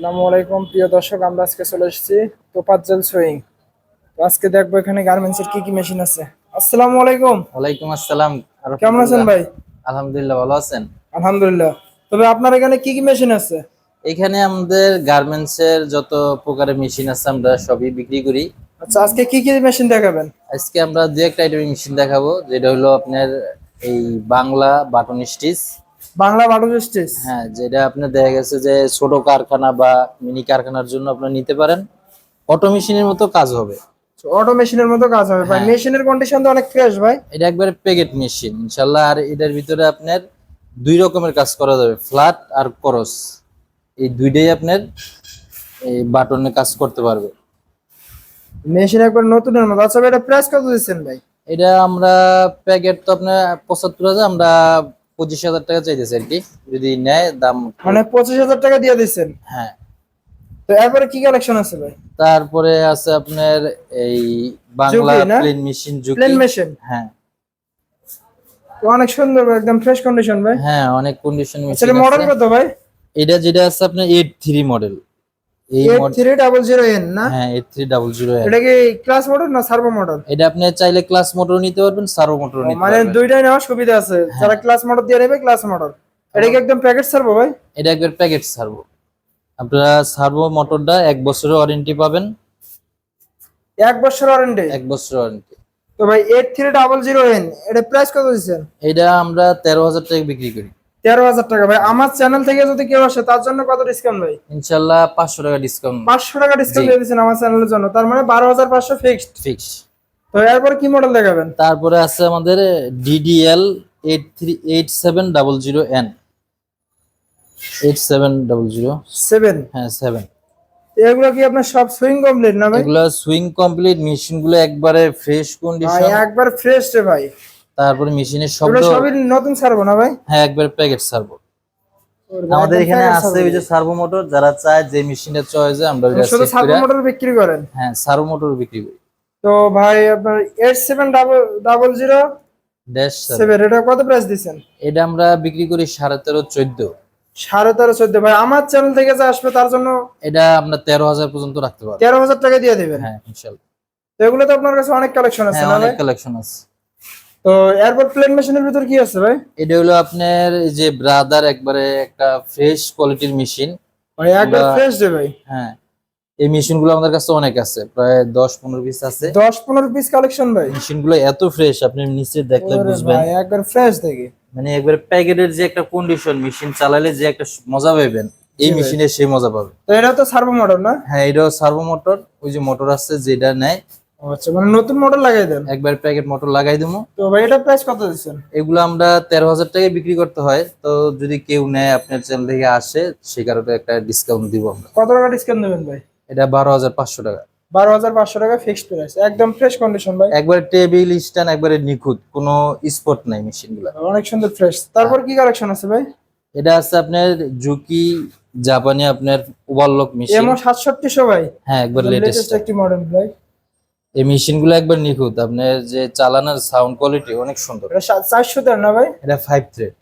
আসসালামু আলাইকুম প্রিয় দর্শক আমরা আজকে চলে এসেছি তোপাজ্জল তো আজকে দেখব এখানে গার্মেন্টসের কি কি মেশিন আছে। আসসালামু আলাইকুম। ওয়ালাইকুম আসসালাম। কেমন আছেন ভাই? আলহামদুলিল্লাহ ভালো আছেন? আলহামদুলিল্লাহ। তবে আপনার এখানে কি কি মেশিন আছে? এখানে আমাদের গার্মেন্টস এর যত প্রকারের মেশিন আছে আমরা সবই বিক্রি করি। আচ্ছা আজকে কি কি মেশিন দেখাবেন? আজকে আমরা দু একটা আইটেমের মেশিন দেখাবো যেটা হলো আপনার এই Bangla button stitch Bangla button stitch হ্যাঁ যেটা আপনার দেখা গেছে যে ছোট কারখানা বা মিনি কারখানার জন্য আপনার নিতে পারেন। অটো মেশিনের মতো কাজ হবে। অটো মেশিনের মতো কাজ হবে। ভাই হ্যাঁ। মেশিনের কন্ডিশন তো অনেক ফ্রেশ ভাই। এটা একবারে প্যাকেট মেশিন ইনশাল্লাহ। আর এটার ভিতরে আপনার দুই রকমের কাজ করা যাবে। ফ্ল্যাট আর করস এই দুইটাই আপনার এই বাটনে কাজ করতে পারবে। মেশিন একবার নতুনের মতো। আচ্ছা এটা প্রাইস কত দিচ্ছেন ভাই? এটা আমরা প্যাকেট তো আপনার পঁচাত্তর হাজার আমরা পঁচিশ হাজার টাকা চাইতেছে আর কি। যদি নেয় দাম মানে পঁচিশ হাজার টাকা দিয়ে দিচ্ছেন হ্যাঁ। তো এরপরে কি কালেকশন আছে ভাই? তারপরে আছে আপনার এই Bangla plain machine Juki plain machine? হ্যাঁ। তো অনেক সুন্দর ভাই, একদম ফ্রেশ কন্ডিশন ভাই। হ্যাঁ অনেক কন্ডিশন আচ্ছা মেশিন মডেল কত ভাই? এটা যেটা আছে আপনার এইট থ্রি মডেল এই eight model three double zero N না? হ্যাঁ এইট থ্রি ডাবল জিরো এটা কি ক্লাস মডেল না সার্ভো মডেল এটা আপনি চাইলে ক্লাস মোটর নিতে পারবেন সার্ভো মোটর নিতে মানে দুইটাই নেওয়ার সুবিধা আছে। যারা ক্লাস মডেল দিয়ে নেবে ক্লাস মডেল এটা কি একদম প্যাকেট সার্ভো ভাই? এটা একবার প্যাকেট সার্ভো আপনারা সার্ভো মোটরটা এক বছরের ওয়ারেন্টি পাবেন। এক বছর ওয়ারেন্টি এক বছর ওয়ারেন্টি তো ভাই eight three double zero N এটা প্রাইস কত এটা আমরা তেরো হাজার টাকা বিক্রি করি। তেরো হাজার টাকা। ভাই আমার চ্যানেল থেকে যদি কেউ আসে তার জন্য কত ডিসকাউন্ট ভাই? ইনশাল্লাহ পাঁচশো টাকা ডিসকাউন্ট পাঁচশো টাকা ডিসকাউন্ট জি। দিয়ে দিচ্ছেন আমার চ্যানেলের জন্য। তার মানে বারো হাজার পাঁচশো ফিক্সড ফিক্স তো এরপর কি মডেল দেখাবেন? তারপরে আছে আমাদের DDL eight three eight seven double zero N eight seven double zero seven হ্যাঁ সেভেন এগুলো কি আপনার সব সুইং কমপ্লিট না ভাই? এগুলো সুইং কমপ্লিট একবারে ফ্রেশ কন্ডিশন একবার ফ্রেশ রে ভাই। তারপরে মেশিনের শব্দ সবই নতুন ছাড়বো না ভাই? হ্যাঁ একবার প্যাকেট সার্ভো আমাদের এখানে আছে ওই যে সার্ভো মোটর যারা চায় যে মেশিনের চয়েসে আমরা শুধু সার্ভো মোটর বিক্রি করেন? হ্যাঁ সার্ভো মোটর বিক্রি করি। তো ভাই আপনার eight seven double double zero dash seven এটা কত প্রাইস দিচ্ছেন? এটা আমরা বিক্রি করি সাড়ে তেরো চোদ্দ। সাড়ে তেরো চোদ্দ। ভাই আমার চ্যানেল থেকে যে আসবে তার জন্য এটা আমরা তেরো হাজার পর্যন্ত রাখতে পারব। তেরো হাজার টাকা দিয়ে দিবেন? হ্যাঁ ইনশাল্লাহ। তো এগুলো তো আপনার কাছে অনেক কালেকশন আছে হ্যাঁ না অনেক কালেকশন আছে। তো এয়ারপোর্ট প্লেন মেশিনের ভিতর কি আছে ভাই? এটা হলো আপনার এই যে ব্রাদার একবারে একটা ফ্রেশ কোয়ালিটির মেশিন ভাই একবার ফ্রেশ দে ভাই? হ্যাঁ। এই মেশিনগুলো আমাদের কাছে অনেক আছে প্রায় দশ পনেরো পিস আছে। দশ পনেরো পিস কালেকশন ভাই। মেশিনগুলো এত ফ্রেশ আপনি নিচে দেখলে বুঝবেন। ভাই একবার ফ্রেশ দেখি। মানে একবারে প্যাকেটের যে একটা কন্ডিশন মেশিন চালালে যে একটা মজা পাবেন এই মেশিনে সেই মজা পাবে। তো এটা তো সার্ভো মডেল না? হ্যাঁ এটাও সার্ভো মোটর ওই যে মোটর আছে যেটা নেয় আচ্ছা মানে নতুন মডেল লাগাই দেন? একবার প্যাকেট মোটর লাগাই দেবো। তো ভাই এটা প্রাইস কত দিচ্ছেন? এগুলো আমরা তেরো হাজার টাকায় বিক্রি করতে হয়। তো যদি কেউ নেয় আপনার চ্যানেল থেকে আসে সে কারণে একটা ডিসকাউন্ট দিব আমরা। কত টাকা ডিসকাউন্ট দেবেন ভাই? এটা বারো হাজার পাঁচশো টাকা। বারো হাজার পাঁচশো টাকা ফিক্সড প্রাইস একদম ফ্রেশ কন্ডিশন ভাই। একবারে টেবিল স্ট্যান্ড একবারে নিখুঁত। কোনো স্পট নাই মেশিনগুলা অনেক সুন্দর ফ্রেশ তারপর কি কালেকশন আছে ভাই? এটা আছে আপনার জুকি জাপানি আপনার ওভারলক মেশিন এমও সাতষট্টিশো ভাই। হ্যাঁ একবার লেটেস্ট একটি মডেল ভাই। এই মেশিনগুলো একবার নিখুঁত। আপনার যে চালানোর সাউন্ড কোয়ালিটি অনেক সুন্দর। চারশো দেড় না ভাই? এটা ফাইভ থ্রেড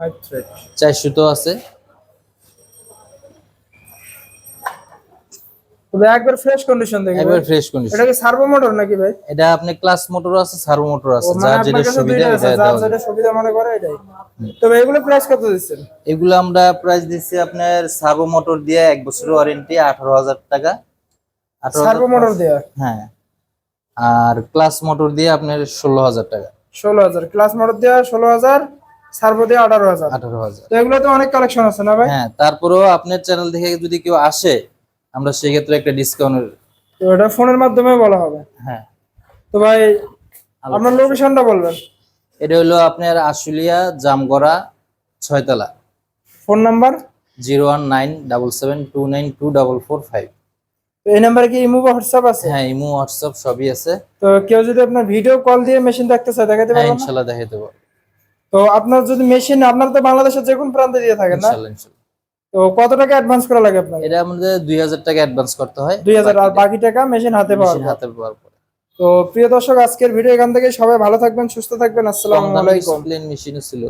ফাইভ থ্রেড চারশো তো আছে। তবে একবার ফ্রেশ কন্ডিশন দেখি একবার ফ্রেশ কন্ডিশন এটা কি সার্ভো মোটর নাকি ভাই? এটা আপনি ক্লাস মোটর আছে সার্ভো মোটর আছে। মানে যার যেটা সুবিধা এটা যার যেটা সুবিধা মনে করে এটাই। তবে এগুলো প্রাইস কত দিচ্ছেন? এগুলো আমরা প্রাইস দিচ্ছি আপনার সার্ভো মোটর দিয়ে এক বছরের ওয়ারেন্টি আঠারো হাজার টাকা। 18,000 সার্ভো মোটর দেওয়া হ্যাঁ। আর ক্লাস মোটর দিয়ে আপনার ষোলো হাজার টাকা। ষোলো হাজার। ক্লাস মোটর দেওয়া ষোলো হাজার সার্ভো দেওয়া আঠারো হাজার। আঠারো হাজার। তো এগুলো তো অনেক কালেকশন আছে না ভাই? হ্যাঁ তারপরেও আপনার চ্যানেল থেকে যদি কেউ আসে আমরা সেক্ষেত্রে একটা ডিসকাউন্ট তো এটা ফোনের মাধ্যমে বলা হবে। হ্যাঁ। তো ভাই আপনার লোকেশনটা বলবেন। এটা হলো আপনার Ashulia Jamgora ছয়তলা। Phone number zero one nine double seven two nine two double four five. এই নাম্বারে কি ইমো বা হোয়াটসঅ্যাপ আছে? হ্যাঁ ইমো হোয়াটসঅ্যাপ সবই আছে। তো কেউ যদি আপনার ভিডিও কল দিয়ে মেশিন দেখতে চায় দেখাতে হ্যাঁ পারবেন না? ইনশাল্লাহ দেখে তো আপনার যদি মেশিন আপনার তো বাংলাদেশের যে কোন প্রান্তে দিয়ে থাকেন না? তো কত টাকা অ্যাডভান্স করা লাগে আপনাকে এটা আমাদের দুই হাজার টাকা অ্যাডভান্স করতে হয়। দুই হাজার আর বাকি টাকা মেশিন হাতে পাওয়ার মেশিন হাতে পাওয়ার পরে। তো প্রিয় দর্শক আজকের ভিডিও এখান থেকে সবাই ভালো থাকবেন সুস্থ থাকবেন। আসসালামু আলাইকুম। মেশিনও ছিল।